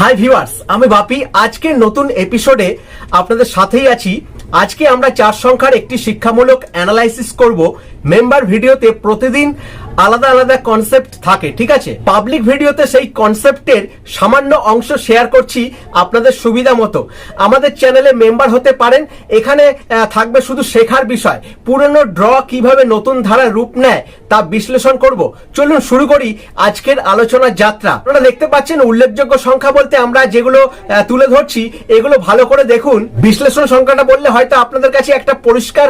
Hi viewers আমি বাপি। আজকের নতুন এপিসোডে আপনাদের সাথেই আছি। আজকে আমরা চার সংখ্যার একটি শিক্ষামূলক অ্যানালাইসিস করব। মেম্বার ভিডিওতে প্রতিদিন আলাদা আলাদা কনসেপ্ট থাকে, ঠিক আছে? পাবলিক ভিডিওতে সেই কনসেপ্টের সামান্য অংশ শেয়ার করছি আপনাদের সুবিধা মতো। আমাদের চ্যানেলে মেম্বার হতে পারেন, এখানে থাকবে শুধু শেখার বিষয়। পুরনো ড্র কীভাবে নতুন ধারায় রূপ নেয়, তা বিশ্লেষণ করব। চলুন শুরু করি আজকের আলোচনার যাত্রা। আপনারা দেখতে পাচ্ছেন উল্লেখযোগ্য সংখ্যা বলতে আমরা যেগুলো তুলে ধরছি, এগুলো ভালো করে দেখুন। বিশ্লেষণ সংখ্যাটা বললে হয়তো আপনাদের কাছে একটা পরিষ্কার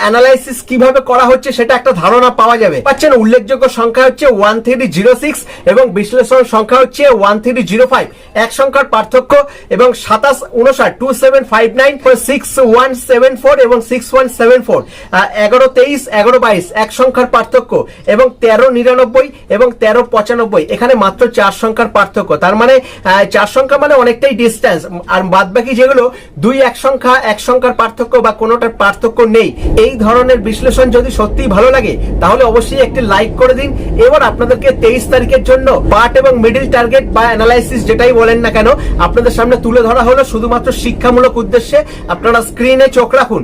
অ্যানালাইসিস কীভাবে করা হচ্ছে সেটা একটা ধারণা পাওয়া যাবে। পাচ্ছেন উল্লেখযোগ্য সংখ্যা হচ্ছে ওয়ান থ্রি জিরো সিক্স এবং বিশ্লেষণ সংখ্যা হচ্ছে ওয়ান থ্রি জিরো ফাইভ এক সংখ্যার পার্থক্য এবং সাতাশ উনষাট two seven five nine six one seven four এবং সিক্স ওয়ান সেভেন ফোর এগারো তেইশ, এগারো বাইশ, এক সংখ্যার পার্থক্য এবং তেরো নিরানব্বই এবং তেরো পঁচানব্বই। এখানে মাত্র চার সংখ্যার পার্থক্য। তার মানে চার সংখ্যা মানে অনেকটাই ডিস্টেন্স আর বাদ বাকি যেগুলো, দুই এক সংখ্যা, এক সংখ্যার পার্থক্য বা কোনোটার পার্থক্য নেই। এই ধরনের বিশ্লেষণ যদি সত্যিই ভালো লাগে, তাহলে অবশ্যই একটি লাইক করে দিন। এবার আপনাদেরকে তেইশ তারিখের জন্য পার্ট এবং মিডিল টার্গেট বা অ্যানালাইসিস যেটাই বলেন না কেন, আপনাদের সামনে তুলে ধরা হলো শুধুমাত্র শিক্ষামূলক উদ্দেশ্যে। আপনারা স্ক্রিনে চোখ রাখুন।